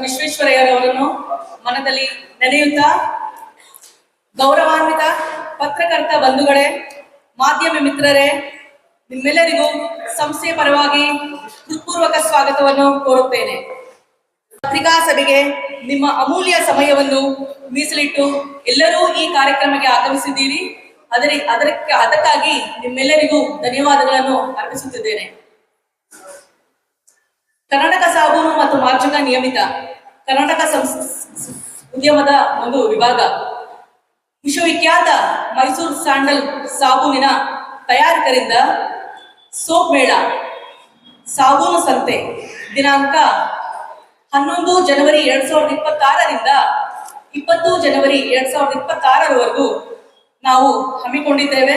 ವಿಶ್ವೇಶ್ವರಯ್ಯರವರನ್ನು ಮನದಲ್ಲಿ ನೆನೆಯುತ್ತಾ ಗೌರವಾನ್ವಿತ ಪತ್ರಕರ್ತ ಬಂಧುಗಳೇ, ಮಾಧ್ಯಮ ಮಿತ್ರರೇ, ನಿಮ್ಮೆಲ್ಲರಿಗೂ ಸಂಸ್ಥೆಯ ಪರವಾಗಿ ಹೃತ್ಪೂರ್ವಕ ಸ್ವಾಗತವನ್ನು ಕೋರುತ್ತೇನೆ. ಪತ್ರಿಕಾ ಸಭೆಗೆ ನಿಮ್ಮ ಅಮೂಲ್ಯ ಸಮಯವನ್ನು ಮೀಸಲಿಟ್ಟು ಎಲ್ಲರೂ ಈ ಕಾರ್ಯಕ್ರಮಕ್ಕೆ ಆಗಮಿಸಿದ್ದೀರಿ. ಅದರ ಅದಕ್ಕೆ ಅದಕ್ಕಾಗಿ ನಿಮ್ಮೆಲ್ಲರಿಗೂ ಧನ್ಯವಾದಗಳನ್ನು ಅರ್ಪಿಸುತ್ತಿದ್ದೇನೆ. ಕರ್ನಾಟಕ ಸಾಬೂನು ಮತ್ತು ಮಾರ್ಜಕ ನಿಯಮಿತ ಕರ್ನಾಟಕ ಉದ್ಯಮದ ಒಂದು ವಿಭಾಗ. ವಿಶ್ವವಿಖ್ಯಾತ ಮೈಸೂರು ಸ್ಯಾಂಡಲ್ ಸಾಬೂನಿನ ತಯಾರಕರಿಂದ ಸೋಪ್ ಮೇಳ, ಸಾಬೂನು ಸಂತೆ, ದಿನಾಂಕ ಹನ್ನೊಂದು ಜನವರಿ ಎರಡ್ ಸಾವಿರದ ಇಪ್ಪತ್ತಾರರಿಂದ ಇಪ್ಪತ್ತು ಜನವರಿ ಎರಡ್ ಸಾವಿರದ ಇಪ್ಪತ್ತಾರರವರೆಗೂ ನಾವು ಹಮ್ಮಿಕೊಂಡಿದ್ದೇವೆ.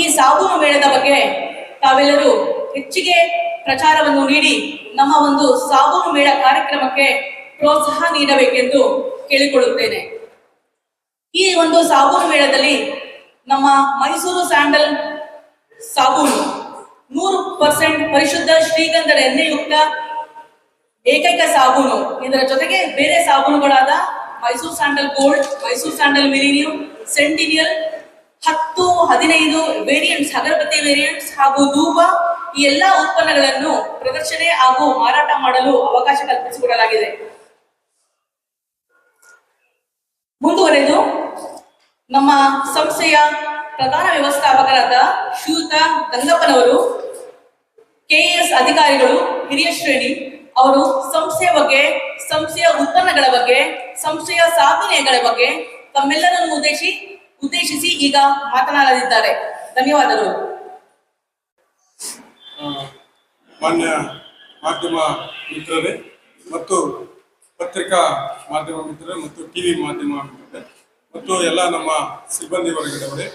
ಈ ಸಾಬೂನು ಮೇಳದ ಬಗ್ಗೆ ತಾವೆಲ್ಲರೂ ಹೆಚ್ಚಿಗೆ ಪ್ರಚಾರವನ್ನು ನೀಡಿ ನಮ್ಮ ಒಂದು ಸಾಬೂನು ಮೇಳ ಕಾರ್ಯಕ್ರಮಕ್ಕೆ ಪ್ರೋತ್ಸಾಹ ನೀಡಬೇಕೆಂದು ಕೇಳಿಕೊಳ್ಳುತ್ತೇನೆ. ಈ ಒಂದು ಸಾಬೂನು ಮೇಳದಲ್ಲಿ ನಮ್ಮ ಮೈಸೂರು ಸ್ಯಾಂಡಲ್ ಸಾಬೂನು ನೂರು ಪರ್ಸೆಂಟ್ ಪರಿಶುದ್ಧ ಶ್ರೀಗಂಧದ ಎಣ್ಣೆಯುಕ್ತ ಏಕೈಕ ಸಾಬೂನು ಇದರ ಜೊತೆಗೆ ಬೇರೆ ಸಾಬೂನುಗಳಾದ Mysore sandal gold, Mysore sandal millennium, centennial, ಹತ್ತು, ಹದಿನೈದು ವೇರಿಯಂಟ್ಸ್ ಅಗರಬತ್ತಿ ವೇರಿಯಂಟ್ಸ್ ಹಾಗೂ ಧೂಪ ಈ ಎಲ್ಲಾ ಉತ್ಪನ್ನಗಳನ್ನು ಪ್ರದರ್ಶನೆ ಹಾಗೂ ಮಾರಾಟ ಮಾಡಲು ಅವಕಾಶ ಕಲ್ಪಿಸಿಕೊಡಲಾಗಿದೆ. ಮುಂದುವರೆದು ನಮ್ಮ ಸಂಸ್ಥೆಯ ಪ್ರಧಾನ ವ್ಯವಸ್ಥಾಪಕರಾದ ಶ್ರೀಯುತ ಗಂಗಪ್ಪನವರು ಕೆಎಸ್ ಅಧಿಕಾರಿಗಳು, ಹಿರಿಯ ಶ್ರೇಣಿ, ಅವರು ಸಂಸ್ಥೆಯ ಬಗ್ಗೆ, ಸಂಸ್ಥೆಯ ಉತ್ಪನ್ನಗಳ ಬಗ್ಗೆ, ಸಂಸ್ಥೆಯ ಸಾಧನೆಗಳ ಬಗ್ಗೆ ತಮ್ಮೆಲ್ಲರನ್ನು ಉದ್ದೇಶಿ, ಉದ್ದೇಶಿಸಿ ಈಗ ಮಾತನಾಡಲಿದ್ದಾರೆ. ಧನ್ಯವಾದಗಳು ಆ, ಮಾನ್ಯ ಮಾಧ್ಯಮ ಮಿತ್ರರೇ ಮತ್ತು ಪತ್ರಿಕಾ ಮಾಧ್ಯಮ ಮಿತ್ರರೇ ಮತ್ತು ಟಿವಿ ಮಾಧ್ಯಮ ಮಿತ್ರರೇ ಮತ್ತು ಎಲ್ಲ ನಮ್ಮ ಸಿಬ್ಬಂದಿ ವರ್ಗದವರೇ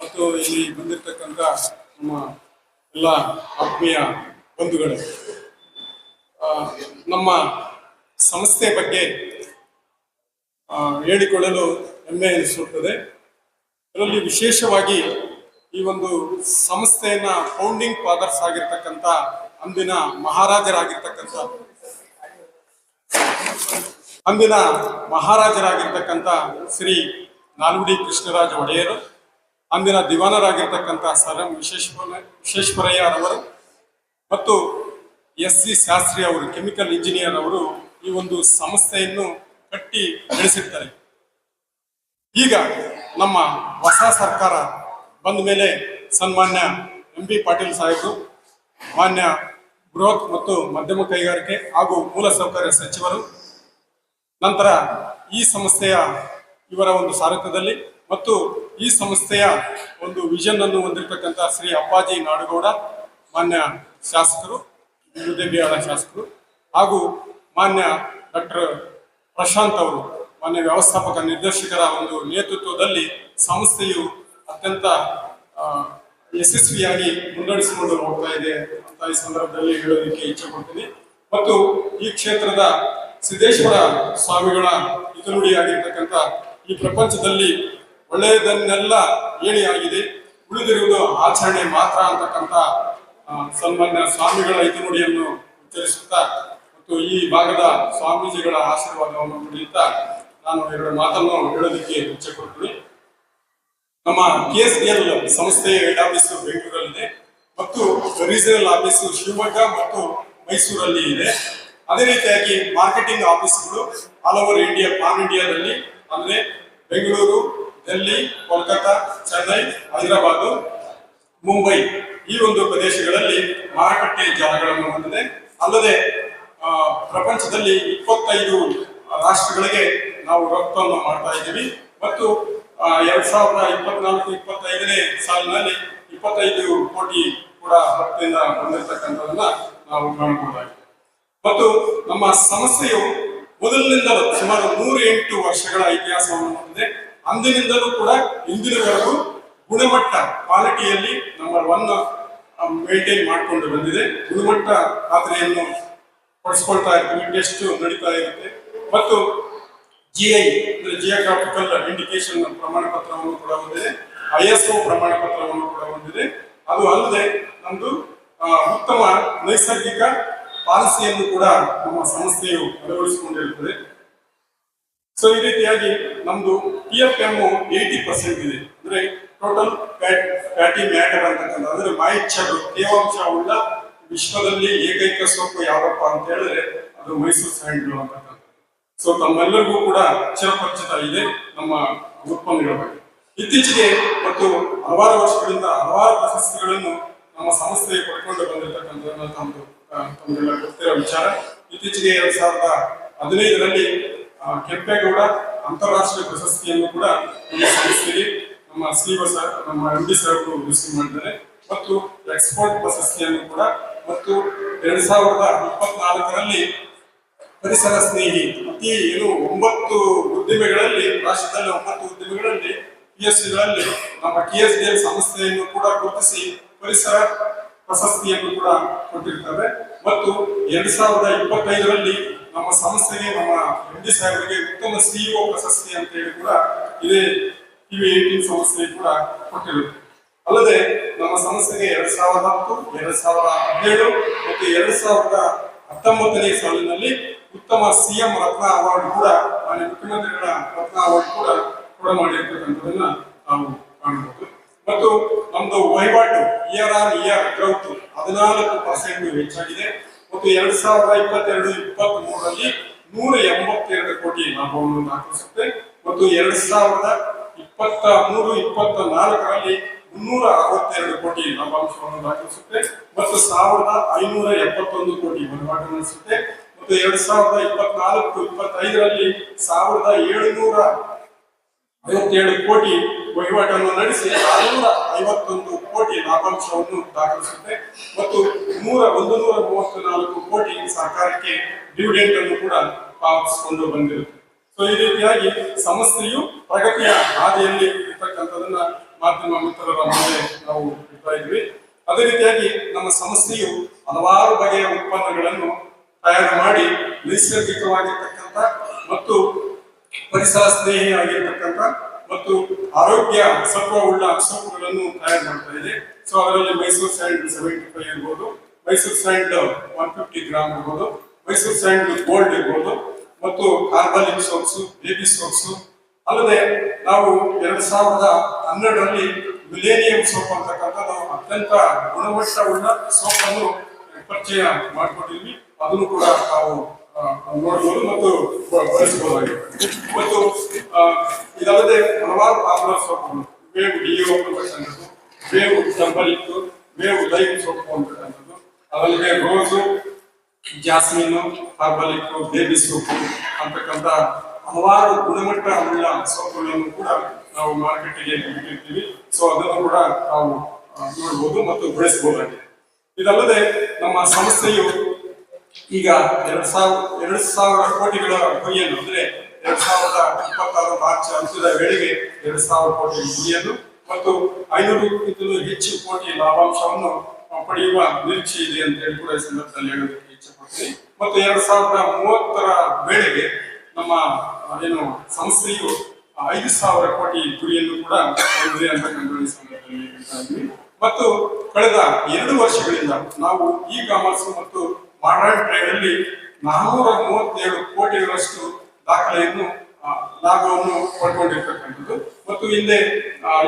ಮತ್ತು ಇಲ್ಲಿ ಬಂದಿರತಕ್ಕಂಥ ನಮ್ಮ ಎಲ್ಲ ಆತ್ಮೀಯ ಬಂಧುಗಳೇ ನಮ್ಮ ಸಂಸ್ಥೆ ಬಗ್ಗೆ ಹೇಳಿಕೊಳ್ಳಲು ಹೆಮ್ಮೆ ಎನಿಸುತ್ತದೆ. ಅದರಲ್ಲಿ ವಿಶೇಷವಾಗಿ ಈ ಒಂದು ಸಂಸ್ಥೆಯನ್ನ ಫೌಂಡಿಂಗ್ ಫಾದರ್ಸ್ ಆಗಿರ್ತಕ್ಕಂಥ ಅಂದಿನ ಮಹಾರಾಜರಾಗಿರ್ತಕ್ಕಂಥ ಅಂದಿನ ಮಹಾರಾಜರಾಗಿರ್ತಕ್ಕಂಥ ಶ್ರೀ ನಾಲ್ವಡಿ ಕೃಷ್ಣರಾಜ ಒಡೆಯರು ಅಂದಿನ ದಿವಾನರಾಗಿರ್ತಕ್ಕಂಥ ಸರ್ ಎಂ ವಿಶ್ವೇಶ್ವರ, ವಿಶ್ವೇಶ್ವರಯ್ಯರವರು ಮತ್ತು ಎಸ್ ಸಿ ಶಾಸ್ತ್ರಿ ಅವರು, ಕೆಮಿಕಲ್ ಇಂಜಿನಿಯರ್ ಅವರು ಈ ಒಂದು ಸಂಸ್ಥೆಯನ್ನು ಕಟ್ಟಿ ಬೆಳೆಸಿರ್ತಾರೆ ಈಗ ನಮ್ಮ ಹೊಸ ಸರ್ಕಾರ ಬಂದ ಮೇಲೆ ಸನ್ಮಾನ್ಯ ಎಂ ಬಿ ಪಾಟೀಲ್ ಸಾಹೇಬರು, ಮಾನ್ಯ ಬೃಹತ್ ಮತ್ತು ಮಧ್ಯಮ ಕೈಗಾರಿಕೆ ಹಾಗೂ ಮೂಲಸೌಕರ್ಯ ಸಚಿವರು. ನಂತರ ಈ ಸಂಸ್ಥೆಯ ಇವರ ಒಂದು ಸಾರಥ್ಯದಲ್ಲಿ ಮತ್ತು ಈ ಸಂಸ್ಥೆಯ ಒಂದು ವಿಷನ್ ಅನ್ನು ಹೊಂದಿರತಕ್ಕಂಥ ಶ್ರೀ ಅಪ್ಪಾಜಿ ನಾಡಗೌಡ, ಮಾನ್ಯ ಶಾಸಕರು ವಿರುದೇಬಿಯಾಳ ಶಾಸಕರು ಹಾಗೂ ಮಾನ್ಯ ಡಾಕ್ಟರ್ ಪ್ರಶಾಂತ್ ಅವರು, ಮಾನ್ಯ ವ್ಯವಸ್ಥಾಪಕ ನಿರ್ದೇಶಕರ ಒಂದು ನೇತೃತ್ವದಲ್ಲಿ ಸಂಸ್ಥೆಯು ಅತ್ಯಂತ ಯಶಸ್ವಿಯಾಗಿ ಮುನ್ನಡೆಸಿಕೊಂಡು ಹೋಗ್ತಾ ಇದೆ. ಅಂತ ಈ ಸಂದರ್ಭದಲ್ಲಿ ಹೇಳೋದಕ್ಕೆ ಇಚ್ಛೆ ಪಡ್ತೀನಿ. ಮತ್ತು ಈ ಕ್ಷೇತ್ರದ ಸಿದ್ದೇಶ್ವರ ಸ್ವಾಮಿಗಳ ಹಿತನುಡಿಯಾಗಿರ್ತಕ್ಕಂಥ ಈ ಪ್ರಪಂಚದಲ್ಲಿ ಒಳ್ಳೆಯದನ್ನೆಲ್ಲ ಆಗಿದೆ. ಉಳಿದಿರುವುದು ಆಚರಣೆ ಮಾತ್ರ ಅಂತಕ್ಕಂಥ ಸನ್ಮಾನ್ಯ ಸ್ವಾಮಿಗಳ ಹಿತನುಡಿಯನ್ನು ಉಚ್ಚರಿಸುತ್ತಾ ಮತ್ತು ಈ ಭಾಗದ ಸ್ವಾಮೀಜಿಗಳ ಆಶೀರ್ವಾದವನ್ನು ಪಡೆಯುತ್ತಾ ನಾನು ಎರಡು ಮಾತನ್ನು ಹೇಳೋದಕ್ಕೆ ಇಚ್ಛೆ ಪಡ್ತೀನಿ. ನಮ್ಮ ಕೆ ಎಲ್ ಸಂಸ್ಥೆಯ ಹೆಡ್ ಆಫೀಸು ಬೆಂಗಳೂರಲ್ಲಿದೆ ಮತ್ತು ರೀಜನಲ್ ಆಫೀಸು ಶಿವಮೊಗ್ಗ ಮತ್ತು ಮೈಸೂರಲ್ಲಿ ಇದೆ. ಅದೇ ರೀತಿಯಾಗಿ ಮಾರ್ಕೆಟಿಂಗ್ ಆಫೀಸ್ಗಳು ಆಲ್ ಓವರ್ ಇಂಡಿಯಾ ಪಾನ್ ಇಂಡಿಯಾದಲ್ಲಿ ಅಂದ್ರೆ ಬೆಂಗಳೂರು ಡೆಲ್ಲಿ ಕೋಲ್ಕತ್ತಾ ಚೆನ್ನೈ ಹೈದರಾಬಾದ್, ಮುಂಬೈ ಈ ಒಂದು ಪ್ರದೇಶಗಳಲ್ಲಿ ಮಾರುಕಟ್ಟೆ ಜಾಲಗಳನ್ನು ಹೊಂದಿದೆ. ಅಲ್ಲದೆ ಪ್ರಪಂಚದಲ್ಲಿ ಇಪ್ಪತ್ತೈದು ರಾಷ್ಟ್ರಗಳಿಗೆ ನಾವು ರಫ್ತನ್ನು ಮಾಡ್ತಾ ಇದ್ದೀವಿ. ಮತ್ತು ಎರಡ್ ಸಾವಿರದ ಇಪ್ಪತ್ನಾಲ್ಕು, ಇಪ್ಪತ್ತೈದನೇ ಸಾಲಿನಲ್ಲಿ ಇಪ್ಪತ್ತೈದು ಕೋಟಿ ಕೂಡ ರಫ್ತಿಂದ ಬಂದಿರತಕ್ಕಂಥದನ್ನ ನಾವು ಕಾಣಬಹುದಾಗಿದೆ ಮತ್ತು ನಮ್ಮ ಸಂಸ್ಥೆಯು ಮೊದಲಿನಿಂದಲೂ ಸುಮಾರು ನೂರ ಎಂಟು ವರ್ಷಗಳ ಇತಿಹಾಸವನ್ನು ಹೊಂದಿದೆ. ಅಂದಿನಿಂದಲೂ ಕೂಡ ಇಂದಿನವರೆಗೂ ಗುಣಮಟ್ಟ ಕ್ವಾಲಿಟಿಯಲ್ಲಿ ನಂಬರ್ ಒನ್ ಮೇಂಟೈನ್ ಮಾಡಿಕೊಂಡು ಬಂದಿದೆ. ಗುಣಮಟ್ಟ ಖಾತ್ರಿಯನ್ನು ಪಡಿಸ್ಕೊಳ್ತಾ ಇರ್ತೀವಿ. ಟೆಸ್ಟ್ ನಡೀತಾ ಇರುತ್ತೆ. ಮತ್ತು ಜಿ ಐ ಜಿಯೋಗ್ರಾಫಿಕಲ್ ಇಂಡಿಕೇಶನ್ ಪ್ರಮಾಣ ಪತ್ರವನ್ನು ಕೂಡ ಹೊಂದಿದೆ. ಐ ಎಸ್ ಒ ಪ್ರಮಾಣ ಪತ್ರವನ್ನು ಕೂಡ ಹೊಂದಿದೆ. ಅದು ಅಲ್ಲದೆ ನಮ್ದು ಉತ್ತಮ ನೈಸರ್ಗಿಕ ಪಾಲಿಸಿಯನ್ನು ಕೂಡ ನಮ್ಮ ಸಂಸ್ಥೆಯು ಅಳವಡಿಸಿಕೊಂಡಿರುತ್ತದೆ. ಸೊ ಈ ರೀತಿಯಾಗಿ ನಮ್ದು P F M eighty percent ಇದೆ. ಅಂದ್ರೆ ಟೋಟಲ್ ಫ್ಯಾಟಿ ಮ್ಯಾಟರ್ ಅಂತಕ್ಕಂಥ ಅಂದ್ರೆ ಮಾಯಿಚ್ಚರು ತೇವಾಂಶ ಉಳ್ಳ ವಿಶ್ವದಲ್ಲಿ ಏಕೈಕ ಸೊಪ್ಪು ಯಾವಪ್ಪ ಅಂತ ಹೇಳಿದ್ರೆ ಅದು ಮೈಸೂರು ಸ್ಯಾಂಡ್ಲು ಅಂತಕ್ಕಂಥ ಸೊ ತಮ್ಮೆಲ್ಲರಿಗೂ ಕೂಡ ಚಿರಪರಿಚಿತ ಇದೆ. ನಮ್ಮ ಉತ್ಪನ್ನಗಳ ಬಗ್ಗೆ. ಇತ್ತೀಚೆಗೆ ಮತ್ತು ಹಲವಾರು ವರ್ಷಗಳಿಂದ ಹಲವಾರು ಪ್ರಶಸ್ತಿಗಳನ್ನು ನಮ್ಮ ಸಂಸ್ಥೆಗೆ ಪಡ್ಕೊಂಡು ಬಂದಿರತಕ್ಕಂಥ ತಮ್ಮದು ತಮ್ಮೆಲ್ಲ ಗೊತ್ತಿರೋ ವಿಚಾರ. ಇತ್ತೀಚೆಗೆ ಎರಡ್ ಸಾವಿರದ ಹದಿನೈದರಲ್ಲಿ ಕೆಂಪೇಗೌಡ ಅಂತಾರಾಷ್ಟ್ರೀಯ ಪ್ರಶಸ್ತಿಯನ್ನು ಕೂಡ ನಮ್ಮ ಸಂಸ್ಥೆಗೆ ನಮ್ಮ ಶ್ರೀವಸ ನಮ್ಮ ಎಂ ಡಿ ಸರ್ ರಿಸೀವ್ ಮಾಡಿದ್ದಾರೆ. ಮತ್ತು ಎಕ್ಸ್ಪೋರ್ಟ್ ಪ್ರಶಸ್ತಿಯನ್ನು ಕೂಡ ಮತ್ತು ಎರಡ್ ಸಾವಿರದ ಇಪ್ಪತ್ನಾಲ್ಕರಲ್ಲಿ ಪರಿಸರ ಸ್ನೇಹಿ, ಅತಿ ಏನು ಒಂಬತ್ತು ಉದ್ದಿಮೆಗಳಲ್ಲಿ, ರಾಷ್ಟ್ರದಲ್ಲಿ ಒಂಬತ್ತು ಉದ್ದಿಮೆಗಳಲ್ಲಿ ಪಿ ಎಸ್ ನಮ್ಮ ಕೆ ಎಸ್ ಡಿ ಎಲ್ ಸಂಸ್ಥೆಯನ್ನು ಕೂಡ ಗುರುತಿಸಿ ಪರಿಸರ ಪ್ರಶಸ್ತಿಯನ್ನು ಕೂಡ ಕೊಟ್ಟಿರ್ತಾರೆ ಮತ್ತು ಎರಡ್ ಸಾವಿರದ ಇಪ್ಪತ್ತೈದರಲ್ಲಿ ನಮ್ಮ ಸಂಸ್ಥೆಗೆ, ನಮ್ಮ ಎಂ ಡಿ ಸಾಹೇಬರಿಗೆ ಉತ್ತಮ ಸಿಇಒ ಪ್ರಶಸ್ತಿ ಅಂತ ಹೇಳಿ ಕೂಡ ಇದೇ ಟಿವಿ ಏಟೀನ್ ಸಂಸ್ಥೆ ಕೂಡ ಕೊಟ್ಟಿರುತ್ತೆ ಅಲ್ಲದೆ ನಮ್ಮ ಸಂಸ್ಥೆಗೆ ಎರಡ್ ಸಾವಿರದ ಹತ್ತು, ಎರಡ್ ಸಾವಿರದ ಹದಿನೇಳು ಮತ್ತು ಎರಡ್ ಸಾವಿರದ ಹತ್ತೊಂಬತ್ತನೇ ಸಾಲಿನಲ್ಲಿ ಉತ್ತಮ ಸಿಎಂ ರತ್ನ ಅವಾರ್ಡ್ ಕೂಡ, ಮಾನ್ಯ ಮುಖ್ಯಮಂತ್ರಿಗಳ ರತ್ನ ಅವಾರ್ಡ್ ಕೂಡ ಕೂಡ ಮಾಡಿರ್ತಕ್ಕಂಥದನ್ನ ನಾವು ಕಾಣಬಹುದು ಮತ್ತು ನಮ್ದು ವಹಿವಾಟು ಇಯರ್ ಆನ್ ಇಯರ್ ಗ್ರೌತ್ ಹದಿನಾಲ್ಕು ಪರ್ಸೆಂಟ್ ಹೆಚ್ಚಾಗಿದೆ. ಮತ್ತು ಎರಡ್ ಸಾವಿರದ ಇಪ್ಪತ್ತೆರಡು ಇಪ್ಪತ್ತ್ ಮೂರರಲ್ಲಿ ನೂರ ಎಂಬತ್ತೆರಡು ಕೋಟಿ ಲಾಭವನ್ನು ದಾಖಲಿಸುತ್ತೆ. ಮತ್ತು ಎರಡ್ ಸಾವಿರದ ಇಪ್ಪತ್ತ ಮೂರು, ಇಪ್ಪತ್ತ ನಾಲ್ಕರಲ್ಲಿ ಮುನ್ನೂರ ಅರವತ್ತೆರಡು ಕೋಟಿ ಲಾಭಾಂಶವನ್ನು ದಾಖಲಿಸುತ್ತೆ. ಮತ್ತು ಸಾವಿರದ ಐನೂರ ಎಪ್ಪತ್ತೊಂದು ಕೋಟಿ ವಹಿವಾಟು ನಡೆಸುತ್ತೆ. ಮತ್ತು ಎರಡ್ ಸಾವಿರದ ಇಪ್ಪತ್ನಾಲ್ಕು, ಇಪ್ಪತ್ತೈದರಲ್ಲಿ ಸಾವಿರದ ಏಳುನೂರ ಐವತ್ತೇಳು ಕೋಟಿ ವಹಿವಾಟನ್ನು ನಡೆಸಿ ಆರುನೂರ ಐವತ್ತೊಂದು ಕೋಟಿ ಲಾಭಾಂಶವನ್ನು ದಾಖಲಿಸುತ್ತೆ. ಮತ್ತು ನೂರ ಒಂದು ನೂರ ಮೂವತ್ತು ನಾಲ್ಕು ಕೋಟಿ ಸರ್ಕಾರಕ್ಕೆ ಡಿವಿಡೆಂಟ್ ಅನ್ನು ಕೂಡ ಪಾವತಿಸಿಕೊಂಡು ಬಂದಿರುತ್ತೆ. ಸೊ ಈ ರೀತಿಯಾಗಿ ಸಂಸ್ಥೆಯು ಪ್ರಗತಿಯ ಹಾದಿಯಲ್ಲಿ ಇರ್ತಕ್ಕಂಥದನ್ನ ಮಾಧ್ಯಮ ಮಿತ್ರರ ಮುಂದೆ ನಾವು ಇಡ್ತಾ ಇದ್ವಿ. ಅದೇ ರೀತಿಯಾಗಿ ನಮ್ಮ ಸಂಸ್ಥೆಯು ಹಲವಾರು ಬಗೆಯ ಉತ್ಪನ್ನಗಳನ್ನು ತಯಾರು ಮಾಡಿ ನೈಸರ್ಗಿಕವಾಗಿರ್ತಕ್ಕಂಥ ಮತ್ತು ಪರಿಸರ ಸ್ನೇಹಿ ಆಗಿರ್ತಕ್ಕಂಥ ಮತ್ತು ಆರೋಗ್ಯ ಸತ್ವವುಳ್ಳ ಸೋಪುಗಳನ್ನು ತಯಾರು ಮಾಡ್ತಾ ಇದೆ. ಸೊ ಅದರಲ್ಲಿ ಮೈಸೂರು ಸ್ಯಾಂಡ್ ಸೆವೆಂಟಿ ಫೈವ್ ಇರ್ಬೋದು, Mysore sand one fifty gram ಇರ್ಬೋದು, ಮೈಸೂರು ಸ್ಯಾಂಡ್ ಗೋಲ್ಡ್ ಇರ್ಬೋದು, ಮತ್ತು ಕಾರ್ಬಾಲಿಕ್ ಸೋಪ್ಸ್ ಬೇಬಿ ಸೋಪ್ಸ್ ಅಲ್ಲದೆ ನಾವು ಎರಡ್ ಸಾವಿರದ ಹನ್ನೆರಡರಲ್ಲಿ ಮಿಲೇನಿಯಂ ಸೋಪ್ ಅಂತಕ್ಕಂಥದ್ದು ಅತ್ಯಂತ ಗುಣಮಟ್ಟವುಳ್ಳ ಸೋಪ್ ಅನ್ನು ಪರಿಚಯ ಮಾಡಿಕೊಂಡಿದ್ವಿ. ಅದನ್ನು ಕೂಡ ನಾವು ನೋಡಬಹುದು ಮತ್ತು ಬಳಸಬಹುದಾಗಿದೆ ಮತ್ತು ಇದಲ್ಲದೆ ಹಲವಾರು ಪಾರ್ಲರ್ ಸೋಪುಗಳು ಮೇವು ಡಿಯೋ ಅಂತಕ್ಕಂಥದ್ದು ಬೇವು ಇತ್ತು ಬೇವು ಲೈಮ್ ಸೋಪು ಅಂತಕ್ಕಂಥದ್ದು ಅದಲ್ಲದೆ ರೋಸು ಜಾಸ್ಮಿನ್ ಇತ್ತು ಬೇಬಿ ಸೋಪು ಅಂತಕ್ಕಂಥ ಹಲವಾರು ಗುಣಮಟ್ಟ ಉಳ್ಳ ಸೋಪುಗಳನ್ನು ಕೂಡ ನಾವು ಮಾರ್ಕೆಟ್ಗೆ ಬಿಟ್ಟಿರ್ತೀವಿ ಸೊ ಅದನ್ನು ಕೂಡ ನಾವು ನೋಡ್ಬೋದು ಮತ್ತು ಬೆಳೆಸಬಹುದಾಗಿದೆ ಇದಲ್ಲದೆ ನಮ್ಮ ಸಂಸ್ಥೆಯು ಈಗ ಎರಡ್ ಸಾವಿರ ಎರಡ್ ಸಾವಿರ ಕೋಟಿಗಳ ಗುರಿಯನ್ನು ಅಂದ್ರೆ ಎರಡ್ ಸಾವಿರದ ಇಪ್ಪತ್ತಾರು ಮಾರ್ಚ್ ಅಂತ್ಯದ ವೇಳೆಗೆ ಎರಡ್ ಸಾವಿರ ಕೋಟಿ ಗುರಿಯನ್ನು ಮತ್ತು ಐನೂರಕ್ಕಿಂತಲೂ ಹೆಚ್ಚು ಕೋಟಿ ಲಾಭಾಂಶವನ್ನು ಪಡೆಯುವ ನಿರೀಕ್ಷೆ ಇದೆ ಅಂತ ಹೇಳಿ ಕೂಡ ಈ ಸಂದರ್ಭದಲ್ಲಿ ಹೇಳೋದಕ್ಕೆ ಇಚ್ಛೆಪಡ್ತೀನಿ. ಮತ್ತು ಎರಡ್ ಸಾವಿರದ ಮೂವತ್ತರ ವೇಳೆಗೆ ನಮ್ಮ ಏನು ಸಂಸ್ಥೆಯು ಐದು ಸಾವಿರ ಕೋಟಿ ಗುರಿಯನ್ನು ಕೂಡ ಹೊಂದಿದೆ ಅಂತ ಈ ಸಂದರ್ಭದಲ್ಲಿ ಹೇಳ್ತಾ ಮತ್ತು ಕಳೆದ ಎರಡು ವರ್ಷಗಳಿಂದ ನಾವು ಇ ಕಾಮರ್ಸ್ ಮತ್ತು ಮಾಡರ್ನ್ ನಾನೂರ ಮೂವತ್ತೇಳು ಕೋಟಿಗಳಷ್ಟು ದಾಖಲೆಯನ್ನು ಲಾಭವನ್ನು ಪಡ್ಕೊಂಡಿರ್ತಕ್ಕಂಥದ್ದು. ಮತ್ತು ಹಿಂದೆ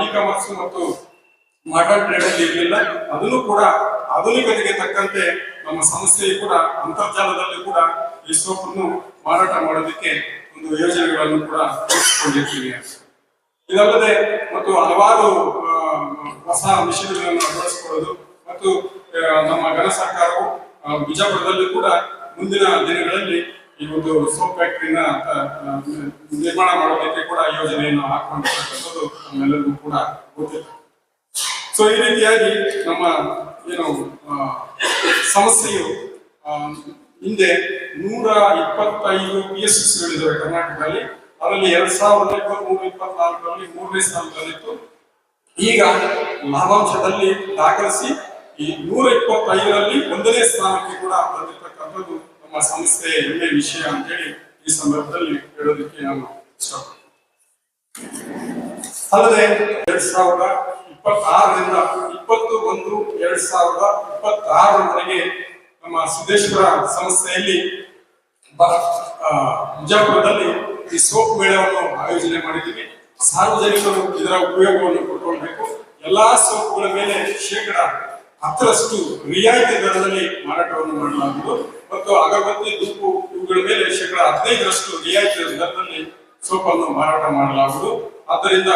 ಇ ಕಾಮರ್ಸ್ ಮತ್ತು ಮಾಡರ್ನ್ ಟ್ರೇಡ್ ಅಲ್ಲಿ ಇರಲಿಲ್ಲ. ಅದನ್ನು ಕೂಡ ಆಧುನಿಕತೆಗೆ ತಕ್ಕಂತೆ ನಮ್ಮ ಸಂಸ್ಥೆಯು ಕೂಡ, ಅಂತರ್ಜಾಲದಲ್ಲಿ ಕೂಡ ಈ ಸೋಪನ್ನು ಮಾರಾಟ ಮಾಡೋದಕ್ಕೆ ಒಂದು ಯೋಜನೆಗಳನ್ನು ಕೂಡ ರೂಪಿಸಿಕೊಂಡಿರ್ತೀವಿ ಇದಲ್ಲದೆ ಮತ್ತು ಹಲವಾರು ಹೊಸ ಮಿಷನ್ಗಳನ್ನು ಅಳವಡಿಸಿಕೊಳ್ಳೋದು ಮತ್ತು ನಮ್ಮ ಘನ ಸರ್ಕಾರವು ಬಿಜಾಪುರದಲ್ಲಿ ಕೂಡ ಮುಂದಿನ ದಿನಗಳಲ್ಲಿ ಈ ಒಂದು ಸೋಪ್ ಫ್ಯಾಕ್ಟರಿನ ನಿರ್ಮಾಣ ಮಾಡೋದಕ್ಕೆ ಕೂಡ ಯೋಜನೆಯನ್ನು ಹಾಕೊಂಡಿರ್ತಕ್ಕಂಥದ್ದು ನಮ್ಮೆಲ್ಲರಿಗೂ ಕೂಡ ಗೊತ್ತಿದೆ. ಸೊ ಈ ರೀತಿಯಾಗಿ ನಮ್ಮ ಏನು ಸಮಸ್ಯೆಯು ಹಿಂದೆ ನೂರ ಇಪ್ಪತ್ತೈದು ಪಿ ಎಸ್ ಸಿಗಳಿದ್ದಾವೆ ಕರ್ನಾಟಕದಲ್ಲಿ. ಅದರಲ್ಲಿ ಎರಡ್ ಸಾವಿರದ ಇಪ್ಪತ್ಮೂರು, ಇಪ್ಪತ್ನಾಲ್ಕರಲ್ಲಿ ಮೂರನೇ ಸ್ಥಾನದಲ್ಲಿತ್ತು. ಈಗ ಲಾಭಾಂಶದಲ್ಲಿ ದಾಖಲಿಸಿ ಈ ನೂರ ಇಪ್ಪತ್ತೈದರಲ್ಲಿ ಒಂದನೇ ಸ್ಥಾನಕ್ಕೆ ಕೂಡ ಬಂದಿರತಕ್ಕಂಥದ್ದು ನಮ್ಮ ಸಂಸ್ಥೆಯ ಹೆಮ್ಮೆ ವಿಷಯ ಅಂತೇಳಿ ಈ ಸಂದರ್ಭದಲ್ಲಿ ಹೇಳೋದಕ್ಕೆ ನಾನು ಇಷ್ಟಪಡ್ತೀನಿ. ಅಲ್ಲದೆ ಎರಡ್ ಸಾವಿರದ ಇಪ್ಪತ್ತಾರರಿಂದ ಇಪ್ಪತ್ತು ಒಂದು, ಎರಡ್ ಸಾವಿರದ ಇಪ್ಪತ್ತಾರರವರೆಗೆ ನಮ್ಮ ಸಿದ್ದೇಶ್ವರ ಸಂಸ್ಥೆಯಲ್ಲಿ ಬಿಜಾಪುರದಲ್ಲಿ ಈ ಸೋಪ್ ಮೇಳವನ್ನು ಆಯೋಜನೆ ಮಾಡಿದ್ದೀವಿ. ಸಾರ್ವಜನಿಕರು ಇದರ ಉಪಯೋಗವನ್ನು ಕೊಟ್ಟುಕೊಳ್ಬೇಕು ಎಲ್ಲಾ ಸೋಪ್ಗಳ ಮೇಲೆ ಶೇಕಡ ಹತ್ತರಷ್ಟು ರಿಯಾಯಿತಿ ದರದಲ್ಲಿ ಮಾರಾಟವನ್ನು ಮಾಡಲಾಗುವುದು ಮತ್ತು ಅಗರಬತ್ತಿ ಧೂಪು ಇವುಗಳ ಮೇಲೆ ಶೇಕಡ ಹದಿನೈದರಷ್ಟು ರಿಯಾಯಿತಿ ದರದಲ್ಲಿ ಸೋಪನ್ನು ಮಾರಾಟ ಮಾಡಲಾಗುವುದು. ಆದ್ದರಿಂದ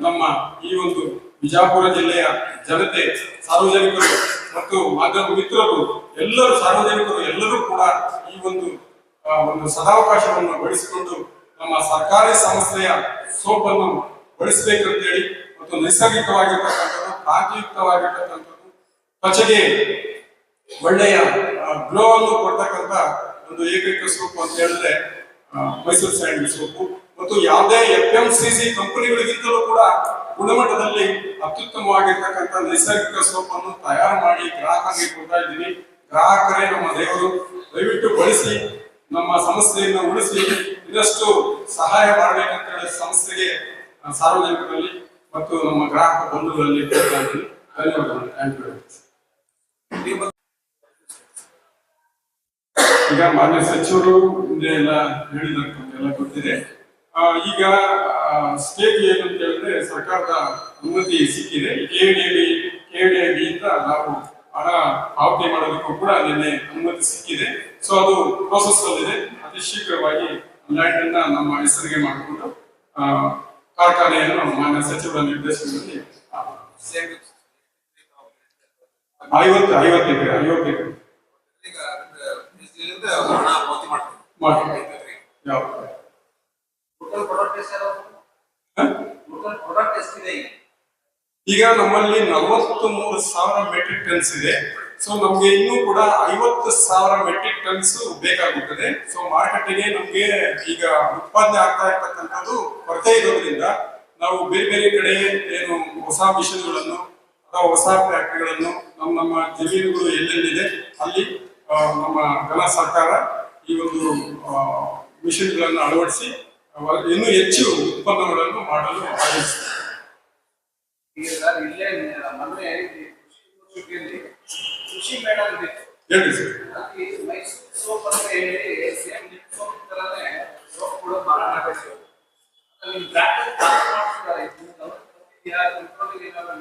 ನಮ್ಮ ಈ ಒಂದು ಬಿಜಾಪುರ ಜಿಲ್ಲೆಯ ಜನತೆ, ಸಾರ್ವಜನಿಕರು ಮತ್ತು ಮಾಧ್ಯಮ ಮಿತ್ರರು, ಎಲ್ಲರೂ ಸಾರ್ವಜನಿಕರು ಎಲ್ಲರೂ ಕೂಡ ಈ ಒಂದು ಒಂದು ಸದಾವಕಾಶವನ್ನು ಬಳಸಿಕೊಂಡು ನಮ್ಮ ಸರ್ಕಾರಿ ಸಂಸ್ಥೆಯ ಸೋಪನ್ನು ಬಳಸಬೇಕಂತೇಳಿ ಮತ್ತು ನೈಸರ್ಗಿಕವಾಗಿರ್ತಕ್ಕಂಥದ್ದು ಕಾಂತಿಯುಕ್ತವಾಗಿರ್ತಕ್ಕಂಥದ್ದು ತ್ವಚೆಗೆ ಒಳ್ಳೆಯ ಗ್ಲೋ ಅನ್ನು ಕೊಡ್ತಕ್ಕಂತ ಒಂದು ಏಕೈಕ ಸೋಪು ಅಂತ ಹೇಳಿದ್ರೆ ಮೈಸೂರು ಸ್ಯಾಂಡಲ್ ಸೋಪು. ಮತ್ತು ಯಾವುದೇ ಎಫ್ ಎಂ ಸಿ ಸಿ ಕಂಪನಿಗಳಿಗಿಂತಲೂ ಕೂಡ ಗುಣಮಟ್ಟದಲ್ಲಿ ಅತ್ಯುತ್ತಮವಾಗಿರ್ತಕ್ಕಂಥ ನೈಸರ್ಗಿಕ ಸೋಪನ್ನು ತಯಾರು ಮಾಡಿ ಗ್ರಾಹಕರಿಗೆ ಕೊಡ್ತಾ ಇದ್ದೀನಿ. ಗ್ರಾಹಕರೇ ನಮ್ಮ ದೇವರು, ದಯವಿಟ್ಟು ಬಳಸಿ, ನಮ್ಮ ಸಮಸ್ಯೆಯನ್ನು ಉಳಿಸಿ, ಇನ್ನಷ್ಟು ಸಹಾಯ ಮಾಡಬೇಕಂತ ಹೇಳಿ ಸಂಸ್ಥೆಗೆ ಸಾರ್ವಜನಿಕರಲ್ಲಿ ಮತ್ತು ನಮ್ಮ ಗ್ರಾಹಕ ಬಂಧುಗಳಲ್ಲಿ ಧನ್ಯವಾದಗಳು. ಥ್ಯಾಂಕ್ ಯು ಈಗ ಮಾನ್ಯ ಸಚಿವರು ಹಿಂದೆ ಎಲ್ಲ ಹೇಳಿದ್ದಾರೆ ಗೊತ್ತಿದೆ. ಆ, ಈಗ ಸ್ಟೇಟ್ ಏನಂತ ಹೇಳಿದ್ರೆ ಸರ್ಕಾರದ ಅನುಮತಿ ಸಿಕ್ಕಿದೆ. ಕೆಡಿಎಡಿ ಕೆಡಿಎಡಿಯಿಂದ ನಾವು ಹಣ ಪಾವತಿ ಮಾಡೋದಕ್ಕೂ ಕೂಡ ನಿನ್ನೆ ಅನುಮತಿ ಸಿಕ್ಕಿದೆ. ಸೊ ಅದು ಪ್ರೋಸೆಸ್ ಅಲ್ಲಿದೆ. ಅತಿ ಶೀಘ್ರವಾಗಿ ಲ್ಯಾಂಡ್ ಅನ್ನ ನಮ್ಮ ಹೆಸರಿಗೆ ಮಾಡಿಕೊಂಡು ಆ, ಕಾರ್ಖಾನೆಯನ್ನು ಮಾನ್ಯ ಸಚಿವರ ನಿರ್ದೇಶನದಲ್ಲಿ ಐವತ್ತು ಐವತ್ತು ಎಕರೆ ಐವತ್ತು ಎಕರೆ ಇಲ್ಲಿಂದ ಹಣ ಪಾವತಿ ಮಾಡ್ತೀವಿ. ಮಾಡಿ ಯಾವ ಟೋಟಲ್ ಪ್ರಾಡಕ್ಟ್ ಎಷ್ಟು ಹ? ಟೋಟಲ್ ಪ್ರಾಡಕ್ಟ್ ಎಷ್ಟಿದೆ ಈಗ. ನಮ್ಮಲ್ಲಿ ನಲವತ್ತು ಮೂರು ಸಾವಿರ ಮೆಟ್ರಿಕ್ ಟನ್ಸ್ ಇದೆ. ಸೊ ನಮ್ಗೆ ಇನ್ನೂ ಕೂಡ ಐವತ್ತು ಸಾವಿರ ಮೆಟ್ರಿಕ್ ಟನ್ಸ್ ಬೇಕಾಗುತ್ತದೆ. ಸೊ ಮಾರುಕಟ್ಟೆಗೆ ನಮ್ಗೆ ಈಗ ಉತ್ಪಾದನೆ ಆಗ್ತಾ ಇರ್ತಕ್ಕಂಥದ್ದು ಕೊರತೆ ಇರೋದ್ರಿಂದ ನಾವು ಬೇರೆ ಬೇರೆ ಕಡೆ ಏನು ಹೊಸ ಮಿಷನ್ಗಳನ್ನು ಅಥವಾ ಹೊಸ ಫ್ಯಾಕ್ಟ್ರಿಗಳನ್ನು ನಮ್ಮ ನಮ್ಮ ಜಮೀನುಗಳು ಎಲ್ಲೆಲ್ಲಿದೆ ಅಲ್ಲಿ ನಮ್ಮ ಕಲಾ ಸರ್ಕಾರ ಈ ಒಂದು ಮಿಷನ್ಗಳನ್ನು ಅಳವಡಿಸಿ ಇನ್ನೂ ಹೆಚ್ಚು ಉತ್ಪನ್ನಗಳನ್ನು ಮಾಡಲು ಹೇಳಿ ಸರ್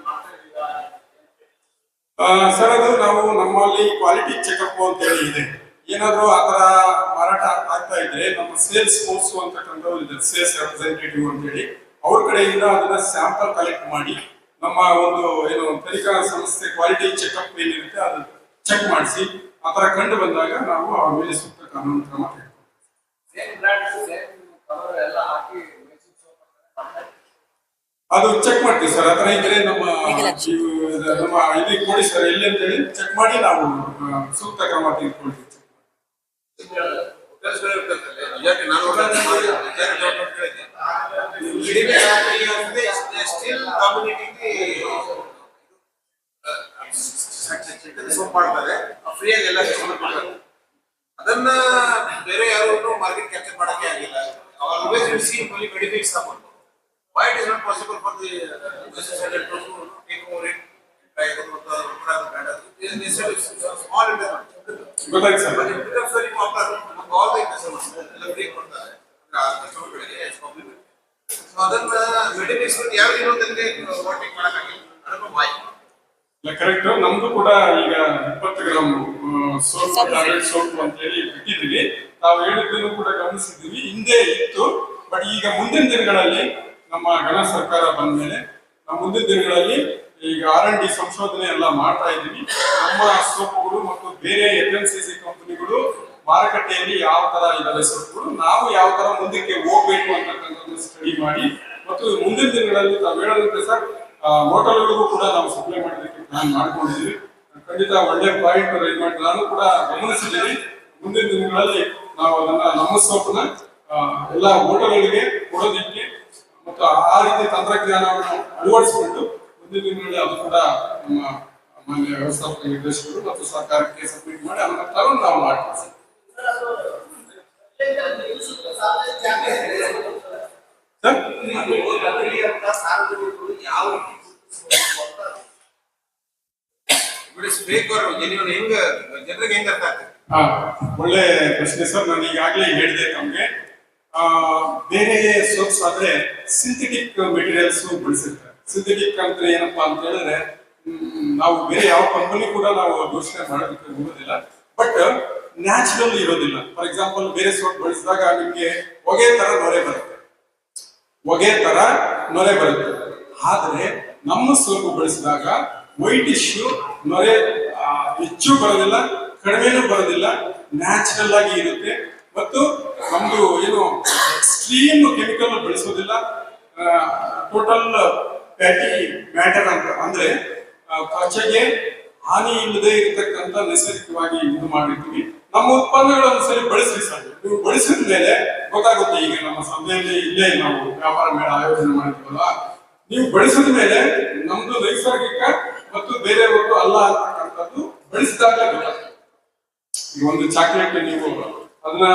ಮಾಡ್ತಾ ಸರ್, ಅದು ನಾವು ನಮ್ಮಲ್ಲಿ ಕ್ವಾಲಿಟಿ ಚೆಕಪ್ ಅಂತ ಹೇಳಿ ಇದೆ. ಏನಾದ್ರು ಆ ತರ ಮಾರಾಟ ಆಗ್ತಾ ಇದ್ರೆ ನಮ್ಮ ಸೇಲ್ಸ್ ಫೋರ್ಸ್ ಅಂತಕ್ಕಂಥವ್ರು ಇದ್ದಾರೆ ಸೇಲ್ಸ್ ರೆಪ್ರೆಸೆಂಟೇಟಿವ್ ಅಂತ ಹೇಳಿ. ಅವ್ರ ಕಡೆಯಿಂದ ಅದನ್ನ ಸ್ಯಾಂಪಲ್ ಕಲೆಕ್ಟ್ ಮಾಡಿ, ನಮ್ಮ ಒಂದು ಏನು ತನಿಖಾ ಸಂಸ್ಥೆ ಕ್ವಾಲಿಟಿ ಚೆಕಪ್ ಏನಿರುತ್ತೆ ಅದು ಚೆಕ್ ಮಾಡಿಸಿ, ಆ ತರ ಕಂಡು ಬಂದಾಗ ನಾವು ಆ ಮೇಲೆ ಸೂಕ್ತ ಕಾನೂನು ಕ್ರಮ ತೆಗೆದುಕೊಳ್ತೀವಿ. ಅದು ಚೆಕ್ ಮಾಡ್ತೀವಿ ಸರ್. ಆತರ ಇದ್ರೆ ನಮ್ಮ ನಮ್ಮ ಇದಕ್ಕೆ ಕೊಡಿ ಸರ್. ಎಲ್ಲಿ ಅಂತ ಹೇಳಿ ಚೆಕ್ ಮಾಡಿ ನಾವು ಸೂಕ್ತ ಕ್ರಮ ತೆಗೆದುಕೊಳ್ತೀವಿ ಮಾಡ್ತಾರೆ ಫ್ರೀಯಾಗಿ ಎಲ್ಲ ಅದನ್ನ ಬೇರೆ ಯಾರು ಮಾರ್ಕೆಟ್ ಕ್ಯಾಪ್ಚರ್ ಮಾಡಕ್ಕೆ ಆಗಿಲ್ಲ. Always you see only benefits not possible for the take over it try small ಗೊತ್ತಾಯ್ತು sir But it becomes very popular among all the customers. ಎಲ್ಲ free ಕೊಡ್ತಾರೆ. ಕಸ್ಟಮರ್ಗಳಿಗೆ it's. So ಅದನ್ನ ಮೆಡಿಟೇಷನ್ ಯಾವ ಇನ್ನೊಂದಕ್ಕೆ ವಾಟಿಂಗ್ ಮಾಡಕ್ಕಾಗಿಲ್ಲ ಅದಕ್ಕೆ ವಾಯ್ ಇಲ್ಲ ಕರೆಕ್ಟ್ ನಮ್ದು ಕೂಡ ಈಗ ಇಪ್ಪತ್ತು ಗ್ರಾಮ್ ಸೋಪ್ ಸೋಪ್ ಅಂತ ಹೇಳಿ ಬಿಟ್ಟಿದ್ದೀವಿ. ನಾವು ಹೇಳಿದ್ದನ್ನು ಕೂಡ ಗಮನಿಸಿದ್ದೀವಿ. ಹಿಂದೆ ಇತ್ತು ಬಟ್ ಈಗ ಮುಂದಿನ ದಿನಗಳಲ್ಲಿ ನಮ್ಮ ಗಣ ಸರ್ಕಾರ ಬಂದ ಮೇಲೆ ನಾವು ಮುಂದಿನ ದಿನಗಳಲ್ಲಿ ಈಗ ಆರ್ ಎನ್ ಡಿ ಸಂಶೋಧನೆ ಎಲ್ಲ ಮಾಡ್ತಾ ಇದ್ದೀವಿ. ನಮ್ಮ ಸೋಪುಗಳು ಮತ್ತು ಬೇರೆ ಎಫ್ ಎನ್ ಸಿ ಸಿ ಕಂಪನಿಗಳು ಮಾರುಕಟ್ಟೆಯಲ್ಲಿ ಯಾವ ತರ ಇದಾವೆ ಸೋಪುಗಳು, ನಾವು ಯಾವ ತರ ಮುಂದಕ್ಕೆ ಹೋಗ್ಬೇಕು ಅಂತಕ್ಕಂಥದ್ದು ಸ್ಟಡಿ ಮಾಡಿ ಮತ್ತು ಮುಂದಿನ ದಿನಗಳಲ್ಲಿ ತಾವು ಹೇಳೋದಂತೆ ಸರ್ ಹೋಟೆಲ್ಗಳಿಗೂ ಕೂಡ ನಾವು ಸಪ್ಲೈ ಮಾಡೋದಕ್ಕೆ ಪ್ಲಾನ್ ಮಾಡ್ಕೊಂಡಿದ್ದೀವಿ. ಖಂಡಿತ ಒಳ್ಳೆ ಪಾಯಿಂಟ್ ರೈಸ್ ಮಾಡಿ ನಾನು ಕೂಡ ಗಮನಿಸಿದ್ದೀನಿ. ಮುಂದಿನ ದಿನಗಳಲ್ಲಿ ನಾವು ಅದನ್ನ ನಮ್ಮ ಸೋಪನ್ನ ಎಲ್ಲ ಹೋಟೆಲ್ಗಳಿಗೆ ಕೊಡೋದಿಕ್ಕೆ ಮತ್ತು ಆ ರೀತಿ ತಂತ್ರಜ್ಞಾನವನ್ನು ಅಳವಡಿಸಿಕೊಂಡು ಮುಂದಿನ ದಿನಗಳಲ್ಲಿ ಅದು ಕೂಡ ನಮ್ಮ ಮಾನ್ಯ ವ್ಯವಸ್ಥಾಪಕ ನಿರ್ದೇಶಕರು ಮತ್ತು ಸರ್ಕಾರಕ್ಕೆ ಸಬ್ಮಿಟ್ ಮಾಡಿ ಅದನ್ನ ತಗೊಂಡು ನಾವು ಮಾಡ್ತೀವಿ. ಒಳ್ಳೆ ಪ್ರಶ್ನೆ ಸರ್. ನಾನು ಈಗಾಗಲೇ ಹೇಳಿದೆ ತಮಗೆ. ಬೇರೆ ಸೋಪ್ಸ್ ಆದ್ರೆ ಸಿಂಥೆಟಿಕ್ ಮೆಟೀರಿಯಲ್ಸ್ ಬಳಸಿರ್ತಾರೆ. ಸಿಂಥೆಟಿಕ್ ಅಂತ ಏನಪ್ಪಾ ಅಂತ ಹೇಳಿದ್ರೆ ನಾವು ಬೇರೆ ಯಾವ ಕಂಪನಿ ಕೂಡ ನಾವು ಘೋಷಣೆ ಮಾಡೋದಕ್ಕೆ ಹೋಗೋದಿಲ್ಲ. ಬಟ್ ನ್ಯಾಚುರಲ್ ಇರೋದಿಲ್ಲ. ಫಾರ್ ಎಕ್ಸಾಂಪಲ್ ಬೇರೆ ಸೋಪ್ ಬಳಸಿದಾಗ ನಿಮ್ಗೆ ಹೊಗೆ ತರ ನೊರೆ ಬರುತ್ತೆ. ಹೊಗೆ ತರ ನೊರೆ ಬರುತ್ತೆ. ಆದ್ರೆ ನಮ್ಮ ಸೋಪು ಬಳಸಿದಾಗ ವೈಟ್ ಇಶ್ಯೂ ನೊರೆ ಹೆಚ್ಚು ಬರೋದಿಲ್ಲ, ಕಡಿಮೆನೂ ಬರೋದಿಲ್ಲ ನ್ಯಾಚುರಲ್ ಆಗಿ ಇರುತ್ತೆ. ಮತ್ತು ನಮ್ದು ಏನು ಎಕ್ಸ್ಟ್ರೀಮ್ ಕೆಮಿಕಲ್ ಬಳಸೋದಿಲ್ಲ ಟೋಟಲ್ ಪ್ಯಾಟಿ ಮ್ಯಾಟರ್ ಅಂತ. ಅಂದ್ರೆ ತ್ವಚೆಗೆ ಹಾನಿ ಇಲ್ಲದೆ ಇರತಕ್ಕಂತ ನೈಸರ್ಗಿಕವಾಗಿ ಇದು ಮಾಡಿರ್ತೀವಿ. ನಮ್ಮ ಉತ್ಪನ್ನಗಳನ್ನು ಸರಿ ಬಳಸಿ ಸರ್. ನೀವು ಬಳಸಿದ ಮೇಲೆ ಗೊತ್ತಾಗುತ್ತೆ ಈಗ ನಮ್ಮ ಸಭೆಯಲ್ಲಿ ಇಲ್ಲೇ ನಾವು ವ್ಯಾಪಾರ ಮೇಳ ಆಯೋಜನೆ ಮಾಡಿದ್ವಲ್ಲ. ನೀವು ಬಳಸಿದ ಮೇಲೆ ನಮ್ದು ನೈಸರ್ಗಿಕ ಮತ್ತು ಬೇರೆಯವ್ರದ್ದು ಅಲ್ಲ ಅಂತಕ್ಕಂಥದ್ದು ಬಳಸಿದಾಗಲೇ ಗೊತ್ತಾಗ್ತದೆ. ಈ ಒಂದು ಚಾಕ್ಲೇಟ್ ನೀವು ಅದನ್ನ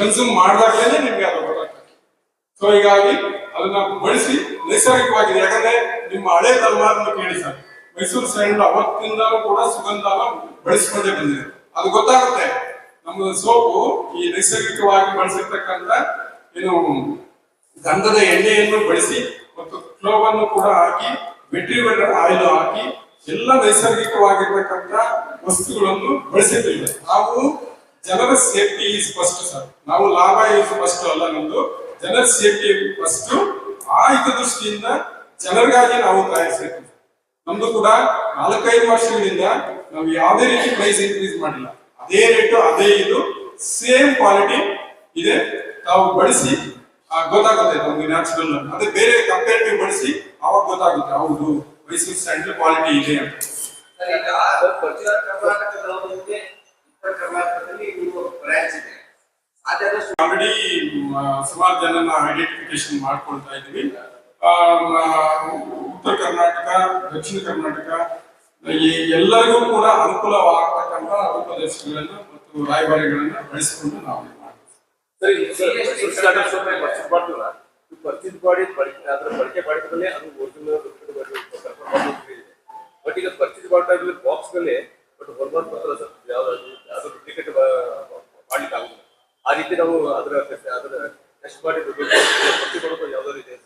ಕನ್ಸ್ಯೂಮ್ ಮಾಡಿದಾಗಲೇ ನಿಮ್ಗೆ ಅದು ಗೊತ್ತಾಗ್ತದೆ ಸೊ ಹೀಗಾಗಿ ಅದನ್ನ ಬಳಸಿ ನೈಸರ್ಗಿಕವಾಗಿದೆ. ಯಾಕಂದ್ರೆ ನಿಮ್ಮ ಹಳೆ ತಲೆಮಾರನ್ನು ಕೇಳಿ ಸರ್. ಮೈಸೂರು ಸೈಂಡ್ ಅವತ್ತಿಂದಲೂ ಕೂಡ ಸುಗಂಧ ಬಳಸಿಕೊಂಡೇ ಬಂದಿದೆ. ಅದು ಗೊತ್ತಾಗುತ್ತೆ. ನಮ್ಮ ಸೋಪು ಈ ನೈಸರ್ಗಿಕವಾಗಿ ಬಳಸಿರ್ತಕ್ಕಂಥ ಏನು ಗಂಧದ ಎಣ್ಣೆಯನ್ನು ಬಳಸಿ ಮತ್ತು ಕ್ಲೋವನ್ನು ಕೂಡ ಹಾಕಿ ವೆಟ್ರಿವೇಟರ್ ಆಯಿಲ್ ಹಾಕಿ, ಎಲ್ಲ ನೈಸರ್ಗಿಕವಾಗಿರ್ತಕ್ಕಂಥ ವಸ್ತುಗಳನ್ನು ಬಳಸಿದ್ದೇವೆ. ನಾವು ಜನರ ಸೇಫ್ಟಿ ಈಸ್ ಫಸ್ಟ್ ಸರ್ ನಾವು ಲಾಭ ಈಸ್ ಫಸ್ಟ್ ಅಲ್ಲ ನಮ್ದು. ಜನರ ಸೇಫ್ಟಿ ಫಸ್ಟ್ ಆ ಹಿತದೃಷ್ಟಿಯಿಂದ ಜನರಿಗಾಗಿ ನಾವು ತಯಾರಿಸಿರ್ತೀವಿ ನಮ್ದು ಕೂಡ ನಾಲ್ಕೈದು ವರ್ಷಗಳಿಂದ ನಾವು ಯಾವುದೇ ರೀತಿ ಪ್ರೈಸ್ ಇನ್ಕ್ರೀಸ್ ಮಾಡಿಲ್ಲ. ಅದೇ ರೇಟು ಅದೇ ಇದು ಸೇಮ್ ಕ್ವಾಲಿಟಿ ಇದೆ. ತಾವು ಬಳಸಿ ಗೊತ್ತಾಗುತ್ತೆ ನಮ್ಗೆ ನ್ಯಾಚುರಲ್ ಅದೇ ಬೇರೆ ಕಂಪೇರಿಟಿವ್ ಬಳಸಿ ಅವಾಗ ಗೊತ್ತಾಗುತ್ತೆ. ಹೌದು ಮೈಸೂರು ಸ್ಯಾಂಡಲ್ ಕ್ವಾಲಿಟಿ ಇದೆ ಅಂತ ಸರ್, ಈಗ ಪಶ್ಚಿಮ ಕರ್ನಾಟಕದವರಿಗೆ ಉತ್ತರ ಕರ್ನಾಟಕದಲ್ಲಿ ನೀವು ಬ್ರಾಂಚ್ ಇದೆ ಆದಷ್ಟು ಆಲ್ರೆಡಿ ಸುಮಾರು ಜನನ ಐಡೆಂಟಿಫಿಕೇಶನ್ ಮಾಡ್ಕೊಳ್ತಾ ಇದ್ದೀವಿ ಉತ್ತರ ಕರ್ನಾಟಕ ದಕ್ಷಿಣ ಕರ್ನಾಟಕ ಈ ಎಲ್ಲರಿಗೂ ಕೂಡ ಅನುಕೂಲವಾಗತಕ್ಕಂಥ ರೂಪದರ್ಶಿಗಳನ್ನು ಮತ್ತು ರಾಯಭಾರಿಗಳನ್ನ ಬಳಸಿಕೊಂಡು ನಾವು ಮಾಡ್ತೀವಿ ಅದರ ಬಳಕೆ ಅದು ಒರಿಜಿನಲ್ ಬಾಕ್ಸ್ ಮೇಲೆ ಬಟ್ ಹೊರಬಂದು ಅದು ಟಿಕೆಟ್ ಮಾಡ್ಲಿಕ್ಕೆ ಆಗುದಿಲ್ಲ ಆ ರೀತಿ ನಾವು ಅದರ ಅದರ ಟೆಸ್ಟ್ ಮಾಡಿ ಮಾಡೋದು ಯಾವ್ದಾದ್ರು ಇದೆ?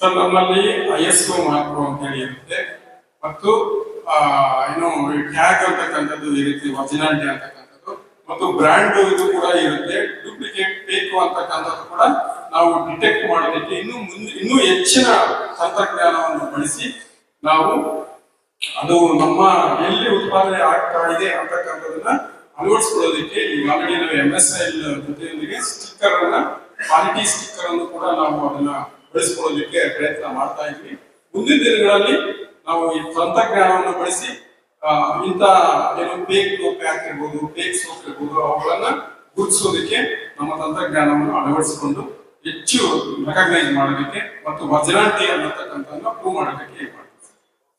ಸರ್, ನಮ್ಮಲ್ಲಿ ಐ ಎಸ್ ಒ ಮಾರ್ಕ್ ಅಂತ ಹೇಳಿ ಇರುತ್ತೆ. ಮತ್ತು ಏನು ಟ್ಯಾಗ್ ಅಂತಕ್ಕಂಥದ್ದು ಇರುತ್ತೆ ಒರಿಜಿನಾಲಿಟಿ ಅಂತಕ್ಕಂಥದ್ದು. ಮತ್ತು ಬ್ರ್ಯಾಂಡ್ ಇದು ಕೂಡ ಇರುತ್ತೆ. ಡೂಪ್ಲಿಕೇಟ್ ಬೇಕು ಅಂತಕ್ಕಂಥದ್ದು ಕೂಡ ನಾವು ಡಿಟೆಕ್ಟ್ ಮಾಡೋದಕ್ಕೆ ಇನ್ನೂ ಮುಂದೆ, ಇನ್ನೂ ಹೆಚ್ಚಿನ ತಂತ್ರಜ್ಞಾನವನ್ನು ಬಳಸಿ ನಾವು ಅದು ನಮ್ಮ ಎಲ್ಲಿ ಉತ್ಪಾದನೆ ಆಗ್ತಾ ಇದೆ ಅಂತಕ್ಕಂಥದನ್ನ ಅಳವಡಿಸ್ಕೊಳ್ಳೋದಕ್ಕೆ ಈಗ ಆಲ್ರೆಡಿ ನಾವು ಎಂ ಎಸ್ ಐ ಜೊತೆಯೊಂದಿಗೆ ಸ್ಟಿಕ್ಕರ್ ಅನ್ನ ಕ್ವಾಲಿಟಿ ಸ್ಟಿಕ್ಕರ್ ಅನ್ನು ಕೂಡ ನಾವು ಅದನ್ನ ಬಳಸ್ಕೊಳ್ಳೋದಕ್ಕೆ ಪ್ರಯತ್ನ ಮಾಡ್ತಾ ಇದ್ವಿ. ಮುಂದಿನ ದಿನಗಳಲ್ಲಿ ನಾವು ಈ ತಂತ್ರಜ್ಞಾನವನ್ನು ಬಳಸಿ ಇಂಥ ಏನು ಫೇಕ್ ಪ್ಯಾಕ್ ಇರ್ಬೋದು ಫೇಕ್ ಸೋಪ್ ಇರ್ಬೋದು, ಅವುಗಳನ್ನ ಗುರುತಿಸೋದಕ್ಕೆ ನಮ್ಮ ತಂತ್ರಜ್ಞಾನವನ್ನು ಅಳವಡಿಸಿಕೊಂಡು ಹೆಚ್ಚು ರೆಕಗ್ನೈಸ್ ಮಾಡೋದಕ್ಕೆ ಮತ್ತು ವಜ್ರಾಂತಿ ಅನ್ನತಕ್ಕಂಥದ್ದನ್ನ ಪ್ರೂವ್ ಮಾಡೋದಕ್ಕೆ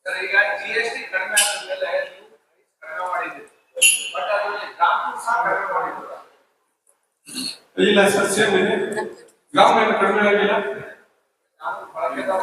ಸರ್ ಈಗ ಜಿ ಎಸ್ ಟಿ ಕಡಿಮೆ ಆದ್ಮೇಲೆ ನೀವು ಕಡಿಮೆ ಮಾಡಿದ್ದೀರಿ. ಬಟ್ ಅದರಲ್ಲಿ ಗ್ರಾಮಕ್ಕೂ ಸಹ ಕಡಿಮೆ ಮಾಡಿದ್ದೀರಾ? ಇಲ್ಲ ಸರ್ ಸೇಮ್ ಇದೆ. ಗ್ರಾಮ ಏನು ಕಡಿಮೆ ಆಗಿಲ್ಲ. ಬಳಕೆದಾರ